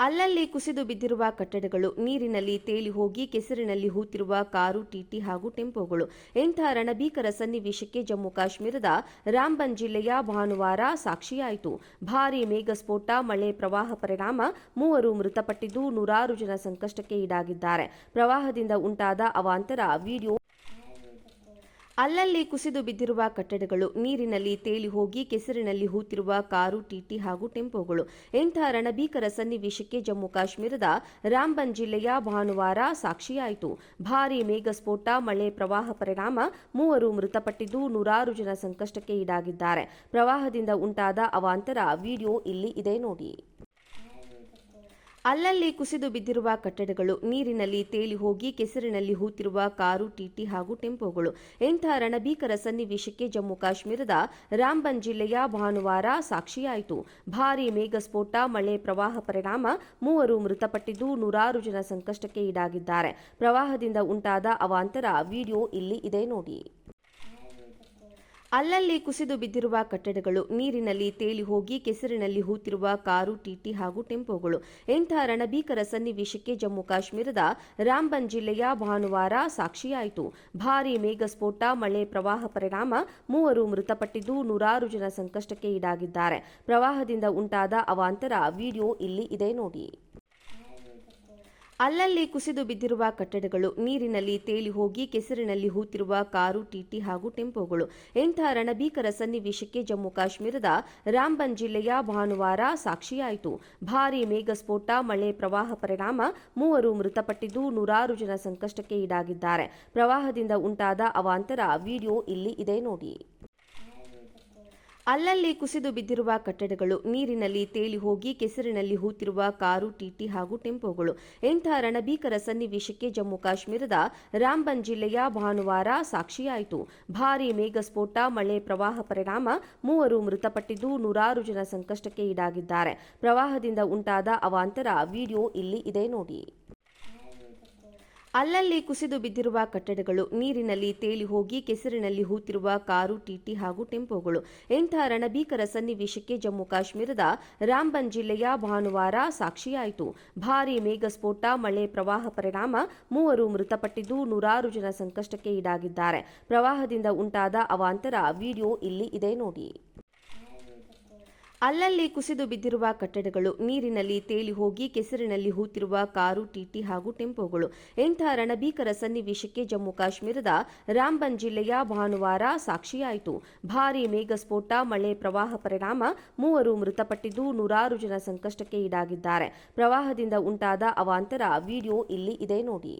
ಅಲ್ಲಲ್ಲಿ ಕುಸಿದು ಬಿದ್ದಿರುವ ಕಟ್ಟಡಗಳು, ನೀರಿನಲ್ಲಿ ತೇಲಿ ಹೋಗಿ ಕೆಸರಿನಲ್ಲಿ ಹೂತಿರುವ ಕಾರು, ಟಿಟಿ ಹಾಗೂ ಟೆಂಪೋಗಳು. ಇಂತಹ ರಣಭೀಕರ ಸನ್ನಿವೇಶಕ್ಕೆ ಜಮ್ಮು ಕಾಶ್ಮೀರದ ರಾಮ್ಬನ್ ಜಿಲ್ಲೆಯ ಭಾನುವಾರ ಸಾಕ್ಷಿಯಾಯಿತು. ಭಾರೀ ಮೇಘಸ್ಫೋಟ, ಮಳೆ ಪ್ರವಾಹ ಪರಿಣಾಮ, ಮೂವರು ಮೃತಪಟ್ಟಿದ್ದು ನೂರಾರು ಜನ ಸಂಕಷ್ಟಕ್ಕೆ ಈಡಾಗಿದ್ದಾರೆ. ಪ್ರವಾಹದಿಂದ ಉಂಟಾದ ಅವಾಂತರ ವಿಡಿಯೋ ಅಲ್ಲಲ್ಲಿ ಕುಸಿದು ಬಿದ್ದಿರುವ ಕಟ್ಟಡಗಳು, ನೀರಿನಲ್ಲಿ ತೇಲಿ ಹೋಗಿ ಕೆಸರಿನಲ್ಲಿ ಹೂತಿರುವ ಕಾರು, ಟಿಟಿ ಹಾಗೂ ಟೆಂಪೋಗಳು. ಇಂತಹ ರಣಭೀಕರ ಸನ್ನಿವೇಶಕ್ಕೆ ಜಮ್ಮು ಕಾಶ್ಮೀರದ ರಾಮ್ಬನ್ ಜಿಲ್ಲೆಯ ಭಾನುವಾರ ಸಾಕ್ಷಿಯಾಯಿತು. ಭಾರೀ ಮೇಘಸ್ಫೋಟ, ಮಳೆ ಪ್ರವಾಹ ಪರಿಣಾಮ, ಮೂವರು ಮೃತಪಟ್ಟಿದ್ದು ನೂರಾರು ಜನ ಸಂಕಷ್ಟಕ್ಕೆ ಈಡಾಗಿದ್ದಾರೆ. ಪ್ರವಾಹದಿಂದ ಉಂಟಾದ ಅವಾಂತರ, ವಿಡಿಯೋ ಇಲ್ಲಿ ಇದೆ ನೋಡಿ. ಅಲ್ಲಲ್ಲಿ ಕುಸಿದು ಬಿದ್ದಿರುವ ಕಟ್ಟಡಗಳು, ನೀರಿನಲ್ಲಿ ತೇಲಿ ಹೋಗಿ ಕೆಸರಿನಲ್ಲಿ ಹೂತಿರುವ ಕಾರು ಟಿಟಿ ಹಾಗೂ ಟೆಂಪೋಗಳು. ಇಂಥ ರಣಭೀಕರ ಸನ್ನಿವೇಶಕ್ಕೆ ಜಮ್ಮು ಕಾಶ್ಮೀರದ ರಾಮ್ಬನ್ ಜಿಲ್ಲೆಯ ಭಾನುವಾರ ಸಾಕ್ಷಿಯಾಯಿತು. ಭಾರೀ ಮೇಘಸ್ಫೋಟ, ಮಳೆ ಪ್ರವಾಹ ಪರಿಣಾಮ, ಮೂವರು ಮೃತಪಟ್ಟಿದ್ದು ನೂರಾರು ಜನ ಸಂಕಷ್ಟಕ್ಕೆ ಈಡಾಗಿದ್ದಾರೆ. ಪ್ರವಾಹದಿಂದ ಉಂಟಾದ ಅವಾಂತರ, ವಿಡಿಯೋ ಇಲ್ಲಿ ಇದೆ ನೋಡಿ. ಅಲ್ಲಲ್ಲಿ ಕುಸಿದು ಬಿದ್ದಿರುವ ಕಟ್ಟಡಗಳು, ನೀರಿನಲ್ಲಿ ತೇಲಿ ಹೋಗಿ ಕೆಸರಿನಲ್ಲಿ ಹೂತಿರುವ ಕಾರು, ಟಿಟಿ ಹಾಗೂ ಟೆಂಪೋಗಳು. ಇಂತಹ ರಣಭೀಕರ ಸನ್ನಿವೇಶಕ್ಕೆ ಜಮ್ಮು ಕಾಶ್ಮೀರದ ರಾಮ್ಬನ್ ಜಿಲ್ಲೆಯ ಭಾನುವಾರ ಸಾಕ್ಷಿಯಾಯಿತು. ಭಾರೀ ಮೇಘಸ್ಫೋಟ, ಮಳೆ ಪ್ರವಾಹ ಪರಿಣಾಮ, ಮೂವರು ಮೃತಪಟ್ಟಿದ್ದು ನೂರಾರು ಜನ ಸಂಕಷ್ಟಕ್ಕೆ ಈಡಾಗಿದ್ದಾರೆ. ಪ್ರವಾಹದಿಂದ ಉಂಟಾದ ಅವಾಂತರ, ವಿಡಿಯೋ ಇಲ್ಲಿ ಇದೆ ನೋಡಿ. ಅಲ್ಲಲ್ಲಿ ಕುಸಿದು ಬಿದ್ದಿರುವ ಕಟ್ಟಡಗಳು, ನೀರಿನಲ್ಲಿ ತೇಲಿ ಹೋಗಿ ಕೆಸರಿನಲ್ಲಿ ಹೂತಿರುವ ಕಾರು, ಟಿಟಿ ಹಾಗೂ ಟೆಂಪೋಗಳು. ಇಂತಹ ರಣಭೀಕರ ಸನ್ನಿವೇಶಕ್ಕೆ ಜಮ್ಮು ಕಾಶ್ಮೀರದ ರಾಮ್ಬನ್ ಜಿಲ್ಲೆಯ ಭಾನುವಾರ ಸಾಕ್ಷಿಯಾಯಿತು. ಭಾರೀ ಮೇಘಸ್ಫೋಟ, ಮಳೆ ಪ್ರವಾಹ ಪರಿಣಾಮ, ಮೂವರು ಮೃತಪಟ್ಟಿದ್ದು ನೂರಾರು ಜನ ಸಂಕಷ್ಟಕ್ಕೆ ಈಡಾಗಿದ್ದಾರೆ. ಪ್ರವಾಹದಿಂದ ಉಂಟಾದ ಅವಾಂತರ, ವಿಡಿಯೋ ಇಲ್ಲಿ ಇದೆ ನೋಡಿ. ಅಲ್ಲಲ್ಲಿ ಕುಸಿದು ಬಿದ್ದಿರುವ ಕಟ್ಟಡಗಳು, ನೀರಿನಲ್ಲಿ ತೇಲಿ ಹೋಗಿ ಕೆಸರಿನಲ್ಲಿ ಹೂತಿರುವ ಕಾರು, ಟಿಟಿ ಹಾಗೂ ಟೆಂಪೋಗಳು. ಇಂತಹ ರಣಭೀಕರ ಸನ್ನಿವೇಶಕ್ಕೆ ಜಮ್ಮು ಕಾಶ್ಮೀರದ ರಾಮ್ಬನ್ ಜಿಲ್ಲೆಯ ಭಾನುವಾರ ಸಾಕ್ಷಿಯಾಯಿತು. ಭಾರೀ ಮೇಘಸ್ಫೋಟ, ಮಳೆ ಪ್ರವಾಹ ಪರಿಣಾಮ, ಮೂವರು ಮೃತಪಟ್ಟಿದ್ದು ನೂರಾರು ಜನ ಸಂಕಷ್ಟಕ್ಕೆ ಈಡಾಗಿದ್ದಾರೆ. ಪ್ರವಾಹದಿಂದ ಉಂಟಾದ ಅವಾಂತರ ವಿಡಿಯೋ ಇಲ್ಲಿ ಇದೆ ನೋಡಿ. ಅಲ್ಲಲ್ಲಿ ಕುಸಿದು ಬಿದ್ದಿರುವ ಕಟ್ಟಡಗಳು, ನೀರಿನಲ್ಲಿ ತೇಲಿ ಹೋಗಿ ಕೆಸರಿನಲ್ಲಿ ಹೂತಿರುವ ಕಾರು, ಟಿಟಿ ಹಾಗೂ ಟೆಂಪೋಗಳು. ಇಂತಹ ರಣಭೀಕರ ಸನ್ನಿವೇಶಕ್ಕೆ ಜಮ್ಮು ಕಾಶ್ಮೀರದ ರಾಮ್ಬನ್ ಜಿಲ್ಲೆಯ ಭಾನುವಾರ ಸಾಕ್ಷಿಯಾಯಿತು. ಭಾರೀ ಮೇಘಸ್ಫೋಟ, ಮಳೆ ಪ್ರವಾಹ ಪರಿಣಾಮ, ಮೂವರು ಮೃತಪಟ್ಟಿದ್ದು ನೂರಾರು ಜನ ಸಂಕಷ್ಟಕ್ಕೆ ಈಡಾಗಿದ್ದಾರೆ. ಪ್ರವಾಹದಿಂದ ಉಂಟಾದ ಅವಾಂತರ, ವಿಡಿಯೋ ಇಲ್ಲಿ ಇದೆ ನೋಡಿ. ಅಲ್ಲಲ್ಲಿ ಕುಸಿದು ಬಿದ್ದಿರುವ ಕಟ್ಟಡಗಳು, ನೀರಿನಲ್ಲಿ ತೇಲಿ ಹೋಗಿ ಕೆಸರಿನಲ್ಲಿ ಹೂತಿರುವ ಕಾರು, ಟಿಟಿ ಹಾಗೂ ಟೆಂಪೋಗಳು. ಇಂಥ ರಣಭೀಕರ ಸನ್ನಿವೇಶಕ್ಕೆ ಜಮ್ಮು ಕಾಶ್ಮೀರದ ರಾಮ್ಬನ್ ಜಿಲ್ಲೆಯ ಭಾನುವಾರ ಸಾಕ್ಷಿಯಾಯಿತು. ಭಾರೀ ಮೇಘಸ್ಫೋಟ, ಮಳೆ ಪ್ರವಾಹ ಪರಿಣಾಮ, ಮೂವರು ಮೃತಪಟ್ಟಿದ್ದು ನೂರಾರು ಜನ ಸಂಕಷ್ಟಕ್ಕೆ ಈಡಾಗಿದ್ದಾರೆ. ಪ್ರವಾಹದಿಂದ ಉಂಟಾದ ಅವಾಂತರ, ವಿಡಿಯೋ ಇಲ್ಲಿ ಇದೆ ನೋಡಿ.